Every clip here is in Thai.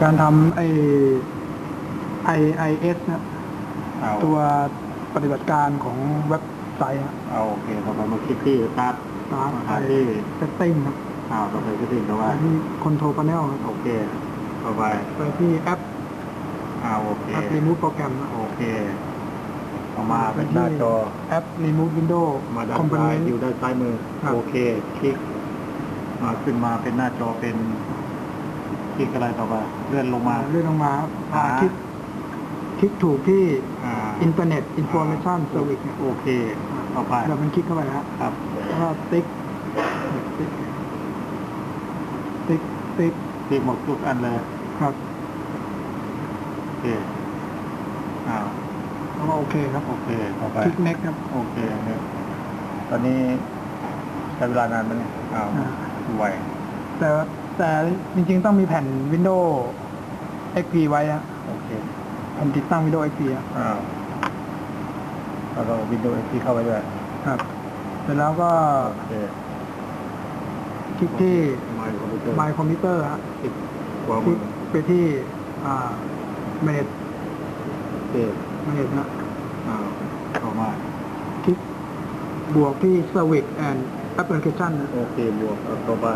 ทำอะไรการทำไอ IIS นะเอาตัวปฏิบัติการของเว็บไซต์นะเอาโอเคต่อไปมาคลิกที่สตาร์ทตามมาไอหาที่เซตติ้งครับอ้าวต่อไปก็ถึงต่อไปไปที่คอนโทรลพาเนลครับโอเคต่อไปไปที่แอปอ้าวโอเคแอป Remove โปรแกรมนะโอเคเอามาเป็นหน้าจอแอป Remove Window มาด้านซ้าย Component อยู่ด้านซ้ายมือครับโอเค คลิกมาขึ้นมาเป็นหน้าจอเป็น คลิกอะไรต่อไปเลื่อนลงมา เลื่อนลงมาครับอ่าอ่าคลิกคลิกถูกที่อ่า Internet Information Service เนี่ยโอเค ต่อไปเราเป็นคลิกเข้าไปนะครับครับ แล้วก็ติ๊กติ๊กติ๊กติ๊กคลิกหมดทุกอันเลย ครับโอเคอ้าวแล้วก็โอเคครับโอเค ต่อไป คลิก next ครับ โอเคเนี่ยตอนนี้ใช้เวลานานไหมเนี่ยอ้าวอ่า ไวแต่ แต่จริงๆต้องมีแผ่น Windows XP ไว้อะโอเคแผ่นติดตั้ง Windows XP อะอ้าวแล้วก็วินโดว์เอ็กซ์เข้าไปด้วยครับเสร็จแล้วก็โอเคคลิกที่ My Computer My Computer ฮะคลิกขวาคลิมืกอไปที่อ่า Manage โอเค Manage นะอ้าวเข้ามา คลิกบวกที่ Service and Application นะ โอเคบวกเอาต่อไป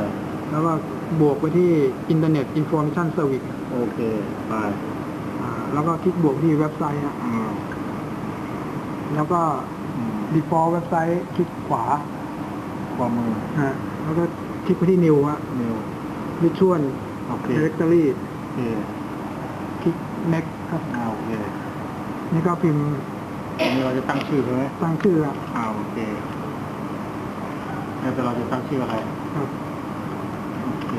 แล้วก็บวกไปที่ Internet Information Service โอเค ไปอ่าแล้วก็คลิกบวกที่เว็บไซต์ฮะอ่าแล้วก็ อืม default เว็บไซต์คลิกขวาขวามือฮะแล้วก็คลิกไปที่ new ฮะนิว virtual โอเค directory โอเคคลิก next ครับอ่าโอเคนี่ก็พิมพ์อันนี้เราจะตั้งชื่อใช่ไหมตั้งชื่อครับอ่าโอเคแล้วแต่เราจะตั้งชื่ออะไร ครับ อเค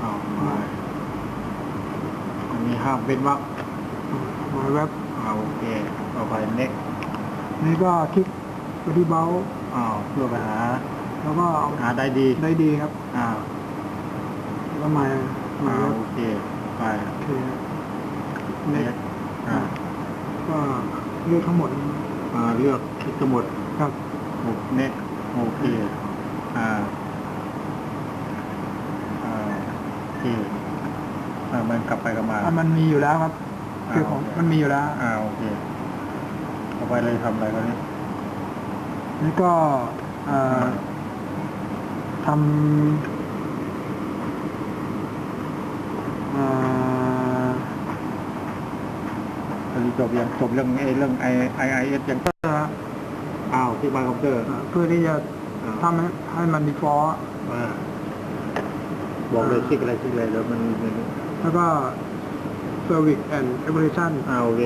เอามาอันนี้ห้ามเป็นวรรคหมายเว็บอ่าโอเคต่อไป next นี่ก็คลิกไปที่เบลอ้าวเพื่อไปหา แล้วก็เอาหาได้ดีได้ดีครับอ้าวแล้วมายหมายอ่าเว็บโอเคไปโอเค next อ่าก็เลือกทั้งหมดมาเลือกคลิกทั้งหมดครับหก next โอเคอ่าอ่า โอเคอ่ามันกลับไปกลับมาอะมันมีอยู่แล้วครับ คือของอ่าโอเคมันมีอยู่แล้ว อ่าโอเคต่อไปเลยทำอะไรกันนี้นี่ก็เอ่อทำเอ่ออันนี้จบยังจบเรื่องไอ้เรื่องไอไอไอเอสยังเพื่ออ้าวที่บายคอมพิวเตอร์เอ่อเพื่อที่จะอ่าทำให้ให้มัน default อ่า บอกเลยคลิกอะไรคลิกอะไรแล้วมันมันแล้วก็ service and application อ่าโอเค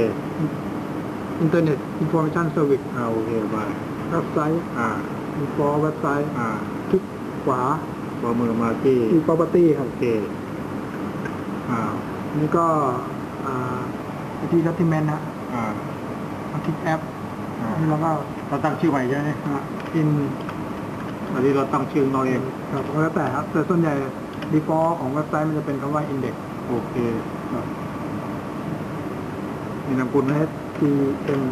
internet information service อ่าโอเคไปเว็บไซต์อ่า default เว็บไซต์อ่าคลิกขวาพอมือมาที่ที่ property ครัโอบเคอ่านี่ก็อ่าไปที่ document นะอ่ามาคลิกแอปอ่านี่เราก็เราตั้งชื่อใหม่ใช่ไหมอ่า in อันนี้เราตั้งชื่อเราเองครับก็แล้วแต่ครับแต่ส่วนใหญ่ default ของเว็บไซต์มันจะเป็นคำว่า index โอเคครับมีนามกุลไหม H T M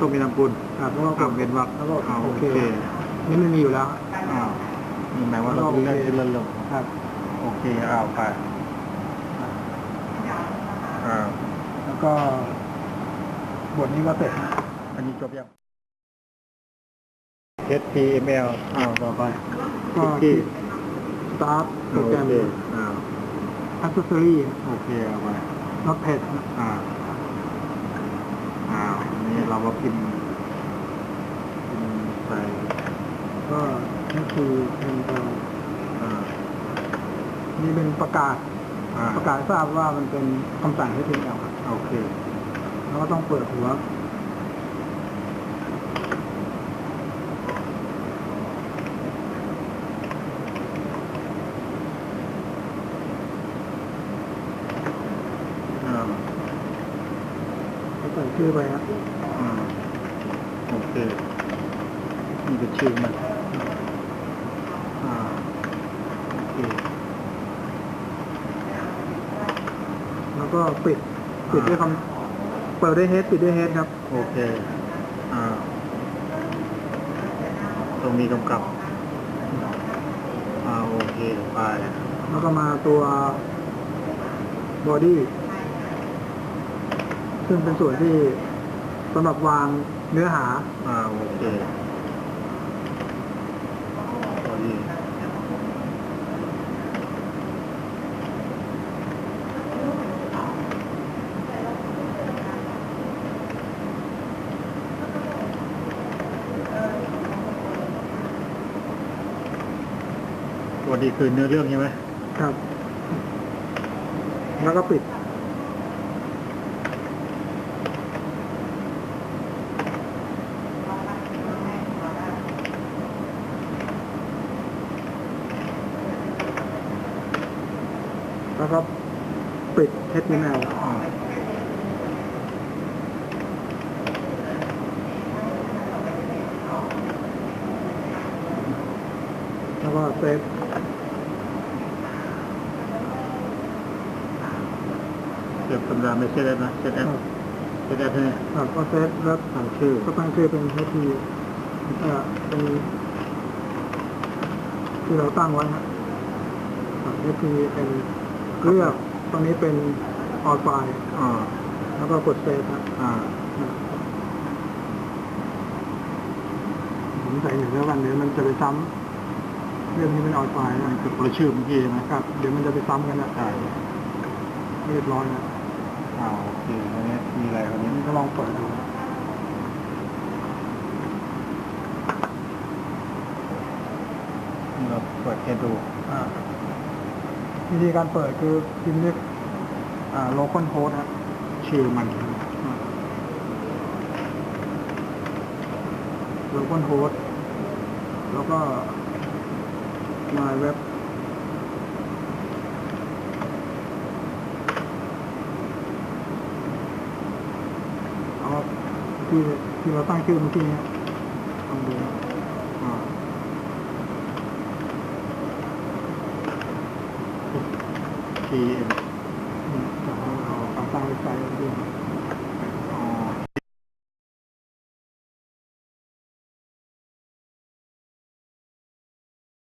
ต้องมีนามกุลครับแล้วก็กอ่าดเป็นวรรคแล้วก็อ่าโอโอเคเค นี่มันมีอยู่แล้วอ้าวนี่หมายว่าเราแล้วก็เลื่อนโอเคเลื่อนลงครับ โอเคอ้าวไปอ้าวแล้วก็บทนี้ก็เสร็จ อันนี้จบยัง HTML อ้าวต่อไปก็ คที่ลิก start โปรแกรมโอเคอ้าว accessory โอเคเอาไป notepad นะอ้าวอ้าวอันนี้เรามาพิมพ์พิมพ์ใส่ก็นี่คือเป็นตัวอ่านี่เป็นประกาศอ่าประกาศให้ทราบว่ามันเป็นคำสั่ง HTML ครับโอเค แล้วก็ต้องเปิดหัว อ่า แล้ว ใส่ชื่อไปครับอ่าโอเคนี่เป็นชื่อมันอ่าโอเคแล้วก็ปิดปิดด้วยคำเปิดด้วย head ปิดด้วย head ครับ โอเค อ่า ตรงนี้กำกับ อ่า โอเค ไป แล้วก็มาตัวบอดี้ ซึ่งเป็นส่วนที่สำหรับวางเนื้อหา อ่าโอเคพอดีตัวดีคือเนื้อเรื่องใช่ไหมครับ แล้วก็ปิด แล้วก็ปิด HTML อ่าแล้วก็เซฟเก็บธรรมดาไม่ใช่แล้วนะเซตแอปเซตแอปใช่ไหมครับก็เซฟแล้วตั้งชื่อก็ตั้งชื่อเป็น HT เอ่อเป็นที่เราตั้งไว้ฮะครับ HT เป็น เลือกตรงนี้เป็นออไฟล์อ่าแล้วก็กดเซฟฮะอ่าผมใส่หนึ่งแล้วกันเดี๋ยวมันจะไปซ้ำเรื่องนี้เป็นออไฟล์มันนะคือตัวชื่อเมื่อกี้ใช่ไหมครับเดี๋ยวมันจะไปซ้ำกันนะใช่เรียบร้อยนะอ่าโอเคอันนี้มีอะไรคราวนี้นี่ก็ลองเปิดดูนี่เราเปิดแค่ดูอ่า วิธีการเปิดคือพิมพ์เรียกโลคอลโค้ดฮะชื่อมันโลคอลโค้ดแล้วก็มาเว็บที่ที่เราตั้งชื่อเมื่อกี้เนี่ยลองดู 嗯。